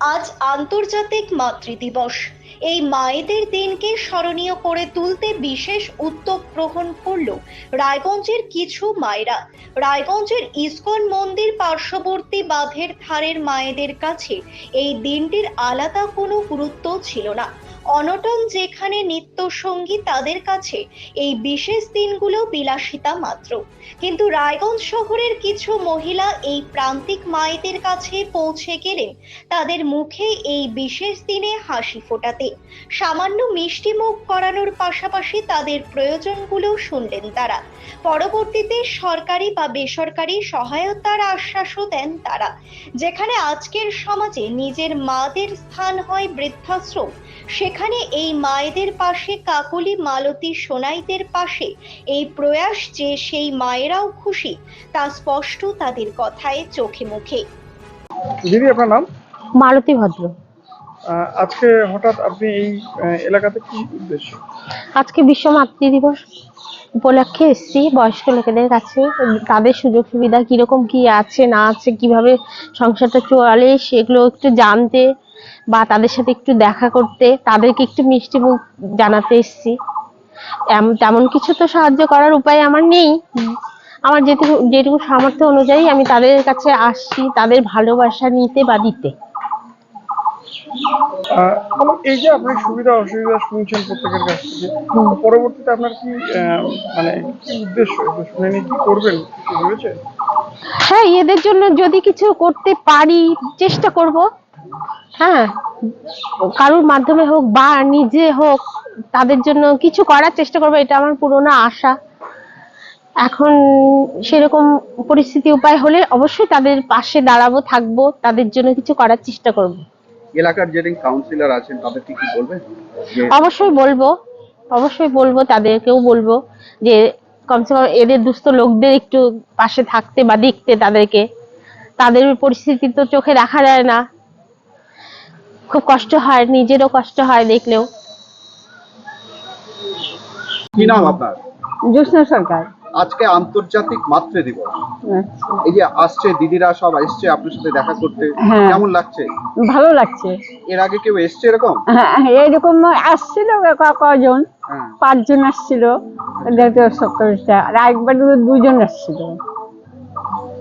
আজ আন্তর্জাতিক মাতৃদিবস। এই মায়েদের দিনকে স্মরণীয় করে তুলতে বিশেষ উদ্যোগ গ্রহণ করল রায়গঞ্জের কিছু মায়েরা। রায়গঞ্জের ইস্কন মন্দির পার্শ্ববর্তী বাঁধের ধারের মায়েদের কাছে এই দিনটির আলাদা কোনো গুরুত্ব ছিল না। অনটন যেখানে নিত্য সঙ্গী তাদের কাছে, এই বিশেষ দিনগুলো বিলাসিতা মাত্র। কিন্তু রায়গঞ্জ শহরের কিছু মহিলা এই প্রান্তিক মায়েদের কাছে পৌঁছে গেলেন তাদের মুখে এই বিশেষ দিনে হাসি ফোটাতে। সামান্য মিষ্টি মুখ করানোর পাশাপাশি তাদের প্রয়োজনগুলো শুনলেন তারা। পরবর্তীতে সরকারি বা বেসরকারি সহায়তার আশ্বাসও দেন তারা, যেখানে আজকের সমাজে নিজের মাদের স্থান হয় বৃদ্ধাশ্রম। সেখানে এই মায়েদের পাশে কাকলি মালতী সোনাইদের পাশে এই প্রয়াস যে সেই মায়েরাও খুশি তা স্পষ্ট তাদের কথায় চোখে মুখে। দিদি আপনার নাম? মালতী ভদ্র। আজকে হঠাৎ আপনি এই এলাকাতে কি উদ্দেশ্য? আজকে বিশ্ব মাতৃ দিবস উপলক্ষে এসেছি। বয়স্ক লোকেদের কাছে তাদের সুযোগ সুবিধা কীরকম কি আছে না আছে কীভাবে সংসারটা চলে সেগুলো একটু জানতে বা তাদের সাথে একটু দেখা করতে তাদেরকে একটু মিষ্টি মুখ জানাতে এসেছি। এম- তেমন কিছু তো সাহায্য করার উপায় আমার নেই। আমার যেটুকু যেটুকু সামর্থ্য অনুযায়ী আমি তাদের কাছে আসছি তাদের ভালোবাসা নিতে বা দিতে। এই যে আপনি সুবিধা অসুবিধা শুনছেন প্রত্যেকের কাছ থেকে পরবর্তীতে আপনার কি মানে কি উদ্দেশ্য? শুনে কি করবেন? ভেবেছেন? হ্যাঁ এদের জন্য যদি কিছু করতে পারি চেষ্টা করব। হ্যাঁ কারোর মাধ্যমে হোক বা নিজে হোক তাদের জন্য কিছু করার চেষ্টা করব এটা আমার পুরোনো আশা। এখন সেরকম পরিস্থিতি উপায় হলে অবশ্যই তাদের পাশে দাঁড়াবো থাকব তাদের জন্য কিছু করার চেষ্টা করব। এলাকার যে কাউন্সিলর আছেন তাদেরকে কি বলবেন? অবশ্যই বলব অবশ্যই বলব তাদেরকেও বলব যে কমসে কম এদের দুস্থ লোকদের একটু পাশে থাকতে বা দেখতে তাদেরকে। তাদের পরিস্থিতি তো চোখে দেখা যায় না। খুব কষ্ট হয় নিজেরও কষ্ট হয় দেখলেও। কি নাম আপনার? জ্যোৎস্না সরকার। আজকে আন্তর্জাতিক মাতৃ দিবস। আচ্ছা। এই যে আসছে দিদিরা সব এসছে আপনার সাথে দেখা করতে হ্যাঁ। কেমন লাগছে? ভালো লাগছে। এর আগে কেউ এসছে এরকম? হ্যাঁ এইরকম আসছিল কজন? হ্যাঁ। পাঁচজন আসছিল। সপ্তাহটা আর একবার দুজন আসছিল।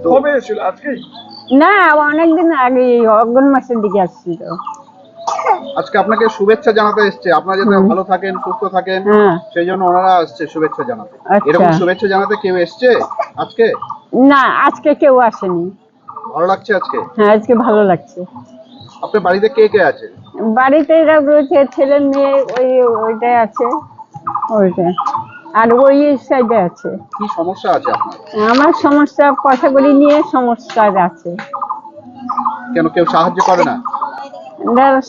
কবে এসেছিল? আজকেই? না অনেকদিন আগে এই অগ্রণ মাসের দিকে আসছিল। আজকে আপনাকে শুভেচ্ছা জানাতে এসছে। আপনারা যাতে ভালো থাকেন সুস্থ থাকেন হ্যাঁ। সেই জন্য ওনারা আসছে শুভেচ্ছা জানাতে। আচ্ছা। এরকম শুভেচ্ছা জানাতে কেউ এসছে আজকে? না আজকে কেউ আসেনি। ভালো লাগছে আজকে? হ্যাঁ আজকে ভালো লাগছে। আপনার বাড়িতে কে কে আছে? বাড়িতে এরা রয়েছে ছেলে মেয়ে ওই ওইটাই আছে ওইটা। আর ওই সাইডে আছে। কি সমস্যা আছে আপনার? আমার সমস্যা করি নিয়ে সমস্যা আছে। কেন কেউ সাহায্য করে না?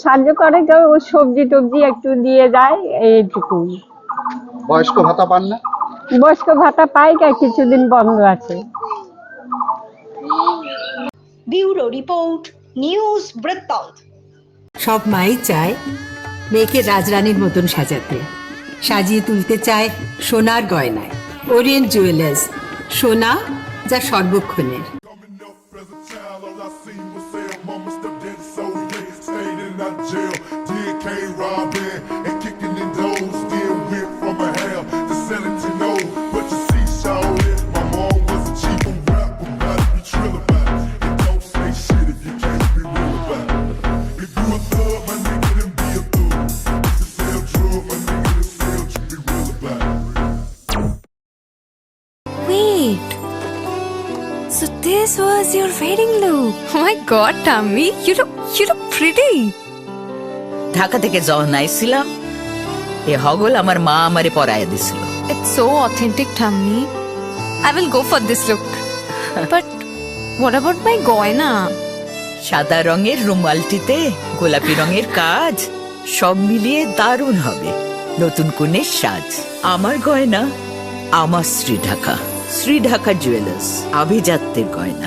সাহায্য করে কেউ ওই সবজি টবজি একটু দিয়ে যায় এইটুকু। বয়স্ক ভাতা পান না? বয়স্ক ভাতা পাই কা কিছুদিন বন্ধ আছে। ব্যুরো রিপোর্ট নিউজ বৃত্তান্ত সব মাই চায় মেয়েকে রাজরানীর মতন সাজাতে। সাজিয়ে তুলতে চায় সোনার গয়নায়। ওরিয়েন্ট জুয়েলার্স সোনা যা সর্বক্ষণের। Was your wedding look. Oh my god, Tammy, you look you look pretty. Dhaka থেকে যখন আইছিলাম এ হগল আমার মা আমারে পরাইয়া দিছিল It's so authentic, Tammy. I will go for this look. but what about my goina? সাদা রঙের রুমালটিতে গোলাপি রঙের কাজ সব মিলিয়ে দারুণ হবে নতুন কনের সাজ আমার গয়না আমার শ্রী ঢাকা শ্রী ঢাকা জুয়েলার্স আভিজাত্যের গয়না